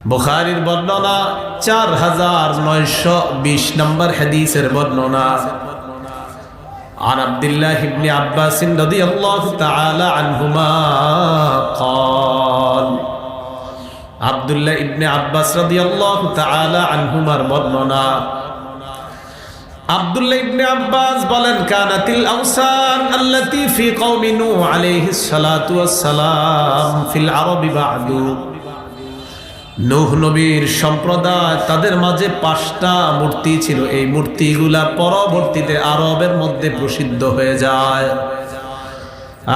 বুখারির বর্ণনা চার হাজার নয়শো বিশ নম্বর হাদিসের বর্ণনা عن عبد الله بن عباس رضي الله تعالى عنهما قال عبد الله بن عباس رضي الله تعالى عنهما বর্ণনা আব্দুল্লাহ ইবনে আব্বাস বলেন কানাতিল আওসান আল্লাতী ফি কওমি নূহ আলাইহিস সালাতু ওয়াস সালাম ফিল আরবি বা'দু নূহ নবীর সম্প্রদায় তাদের মাঝে পাঁচটা মূর্তি ছিল। এই মূর্তিগুলা পরবর্তীতে আরবের মধ্যে প্রসিদ্ধ হয়ে যায়।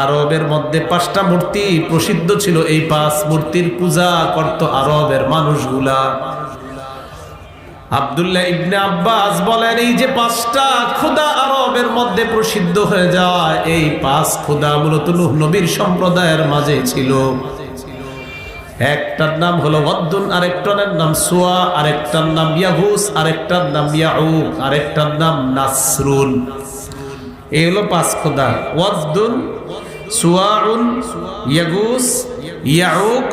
আরবের মধ্যে পাঁচটা মূর্তি প্রসিদ্ধ ছিল। এই পাঁচ মূর্তির পূজা করত আরবের মানুষগুলা। আব্দুল্লাহ ইবনে আব্বাস বলেন, এই যে পাঁচটা খুদা আরবের মধ্যে প্রসিদ্ধ হয়ে যায়, এই পাঁচ খুদা মূলত নবীর সম্প্রদায়ের মাঝে ছিল। একটার নাম হলো ওয়াদ্দুন, আরেকটার নাম সোয়া, আরেকটার নাম ইয়াহুস, আরেকটার নাম ইয়াউ আরেকটার নাম নাসরুন। এই হলো পাঁচ খোদা। ওয়াদ্দুন, সুয়াউন, ইয়াগুস ইয়াউক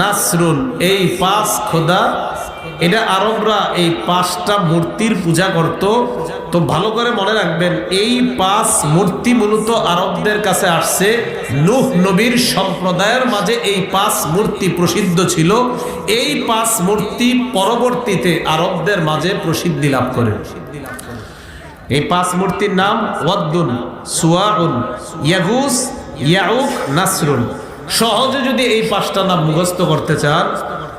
নাসরুন। এই পাঁচ খোদা এটা আরবরা এই পাঁচটা মূর্তির পূজা করত। তো ভালো করে মনে রাখবেন, এই পাঁচ মূর্তি মূলত আরবদের কাছে আসছে। নুহ নবীর সম্প্রদায়ের মাঝে এই পাঁচ মূর্তি প্রসিদ্ধ ছিল। এই পাঁচ মূর্তি পরবর্তীতে আরবদের মাঝে প্রসিদ্ধি লাভ করে। এই পাঁচ মূর্তির নাম ওয়াদ্দুন, সুয়াউন, ইয়াগুস, ইয়াউক, নাসরুন। সহজে যদি এই পাঁচটা নাম মুখস্থ করতে চান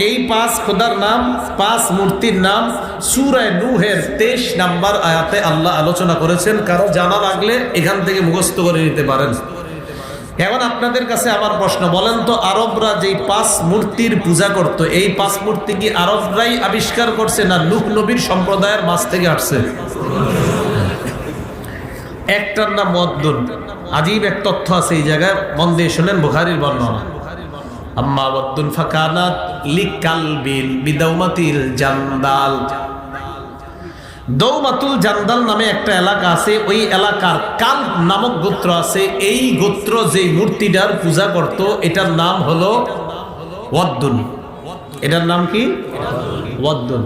এই পাঁচ খোদার নাম, পাঁচ মূর্তির নাম সুরায় নূহের তেইশ নাম্বার আয়াতে আল্লাহ আলোচনা করেছেন। কারও জানা লাগলে এখান থেকে মুখস্থ করে নিতে পারেন। এখন আপনাদের কাছে আমার প্রশ্ন, বলেন তো আরবরা যেই পাঁচ মূর্তির পূজা করত, এই পাঁচ মূর্তি কি আরবরাই আবিষ্কার করছে না নুহ নবীর সম্প্রদায়ের মাছ থেকে আসছে? একটার নাম মদ্দুন। আজীব এক তথ্য আছে এই জায়গায়, মন দিয়ে শোনেন, বুখারির বর্ণনা। আম্মা ওয়াদ্দুন ফাকানাত লিকালবিন বিদাউমাতিল জান্দাল। দৌমাতুল জান্দাল নামে একটা এলাকা আছে, ওই এলাকার কাল নামক গোত্র আছে। এই গোত্র যেই মূর্তিটার পূজা করত, এটার নাম হলো ওয়াদ্দুন। এটার নাম কি? ওয়াদ্দুন।